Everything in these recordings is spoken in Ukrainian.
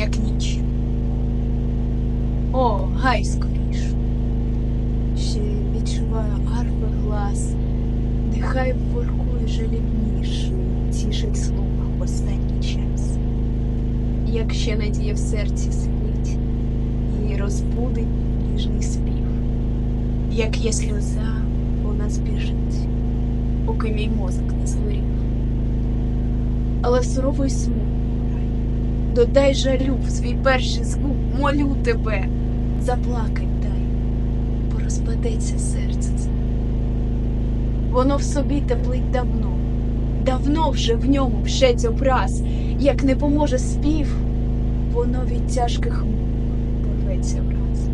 як ніч. О, гай скоріш. Ще відчуваю арфи глас, нехай воркує жалібніше, тішить слух в останній час. Як ще надія в серці сидить і розбудить ніжний спів, як є сльоза, вона збіжить, поки мій мозок не згорів. Але в суровий смут додай жалю в свій перший звук, молю тебе, заплакать дай, бо розпадеться серце. Воно в собі теплить давно, давно вже в ньому вшець образ, як не поможе спів, воно від тяжких мук порветься враз.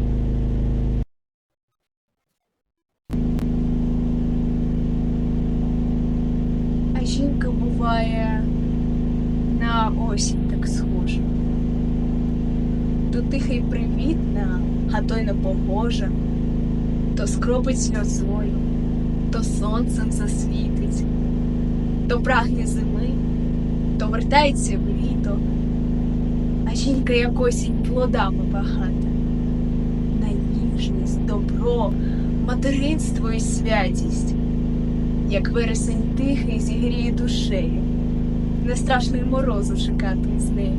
А жінка буває на осінь так. То тиха й привітна, а то непогожа, то скропить сльозою, то сонцем засвітить, то прагне зими, то вертається в літо, а жінка як осінь плодами багата, на ніжність, добро, материнство і святість, як вересень тихий зігріє душею не страшно й морозу чекати з нею.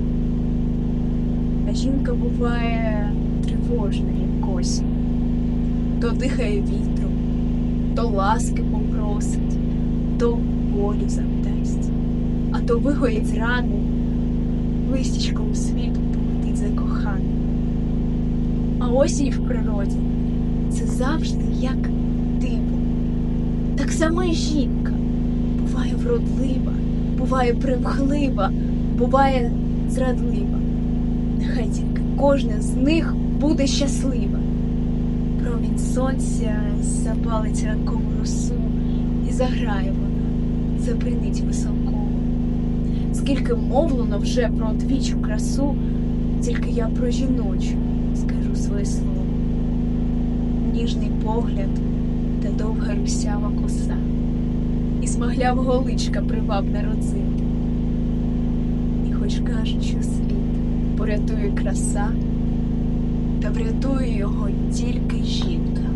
А жінка буває тривожна, як осінь, то дихає вітром, то ласки попросить, то болю завдасть, а то вигоїть рану, листячком світу полетить за коханим. А осінь в природі це завжди як диво. Так само і жінка буває вродлива буває примхлива, буває зрадлива. Нехай тільки кожна з них буде щаслива. Промінь сонця запалить ранкову росу, і заграє вона, запринить веселково. Скільки мовлено вже про двічу красу, тільки я про жіночу скажу своє слово. Ніжний погляд та довга русява коса і смаглявого личка привабна родзинка. І хоч кажуть, що світ порятує краса, та врятує його тільки жінка.